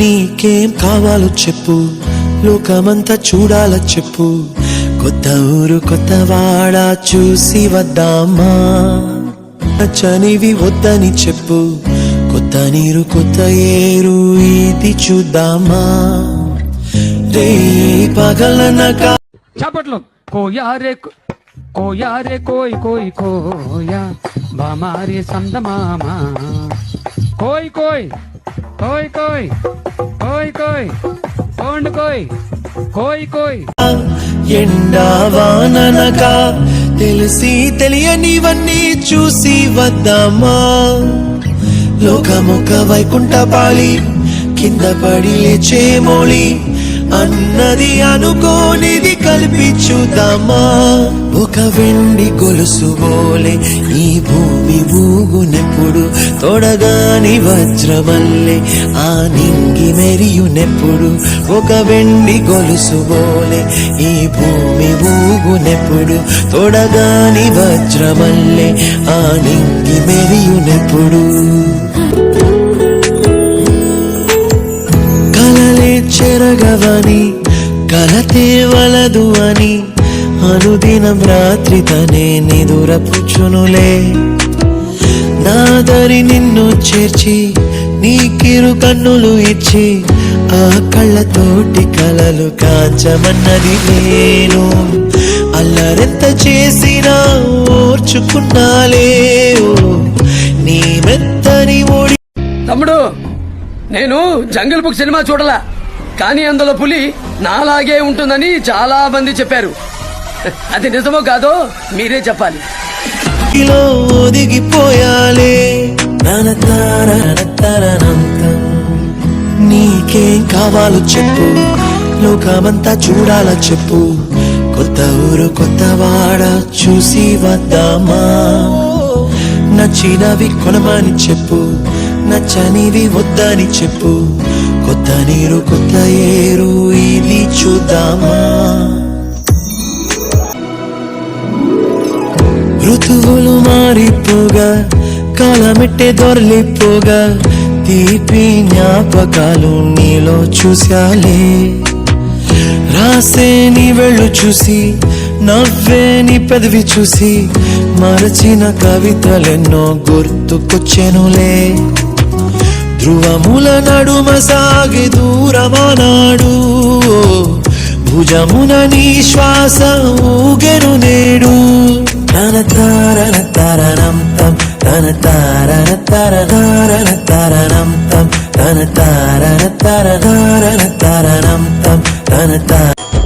నీకేం కావాలో చెప్పు. లోకమంతా చూడాల చెప్పు. కొత్త ఊరు కొత్త వాడ చూసి వద్దామా? నచ్చనివి వద్దని చెప్పు. కొత్త నీరు కొత్త ఏరు ఇది చూద్దామా? రే పగలనక చప్పట్లు కోయారే కోయారే కో- కోయా రే కోయ్ కోయ్ కోయా. బామారే సందమామా. కోయ్ కోయ్. కోయ్ కోయ్ కోయ్ కోయ్ కోండ్ కోయ్ కోయ్ కోయ్ ఎండావాననక తెలిసి తెలియనివన్నీ చూసి వద్దామా? లోకమొక వైకుంఠ పాళి కింద పడి లేచే మోళి అన్నది అనుకోనిది కల్పించుదామా ఒక వెండి గొలుసు బోలే ఈ భూమి ఊగునెప్పుడు తొడగాని వజ్రమల్లే ఆ నింగి మెరియునెప్పుడు ఒక వెండి గొలుసు బోలే ఈ భూమి ఊగునెప్పుడు తొడగాని వజ్రమల్లే ఆ నింగి మెరియునెప్పుడు. చెరగవని కలతే వలదు అని అనుదినం రాత్రి తనే నిదురపుచ్చునులే నాదరి నిన్ను చేర్చి నీ కిరు కన్నులు ఇచ్చి ఆ కళ్ళతోటి కలలు కాంచమన్నది నేను. అల్లరెంత చేసినా ఓర్చుకున్నాలే ఓ, నీ మెత్తని ఓడి తమ్ముడు నేను జంగిల్ బుక్ సినిమా చూడలా. కానీ అందులో పులి నాలాగే ఉంటుందని చాలా మంది చెప్పారు. అది నిజమో కాదో మీరే చెప్పాలి. ఒదిగిపోయాలే. నీకేం కావాలో చెప్పు. లోకమంతా చూడాల చెప్పు. కొత్త ఊరు కొత్త వాడ చూసి వద్దామా? నచ్చినవి కొనమని చెప్పు. నచ్చనివి వద్దని చెప్పు. కొత్త నీరు కొత్త ఏరు ఇది చూద్దామా? ఋతువులు మారిపోగా కాలమిట్టే దొరలిపోగా తీపి జ్ఞాపకాలు నీలో చూశాలే. రాసే నీ వెళ్ళు చూసి నవ్వే నీ పెదవి చూసి మరచిన కవితలెన్నో గుర్తుకొచ్చెనులే. ధ్రువముల నడుమ సాగి దూరమానాడు. భుజమున నీ శ్వాస ఊగెను నేడు. తన తారన తరణం తం తన తారన తరణ తరణం తం తన తారన తరణ తరణం తం తన తార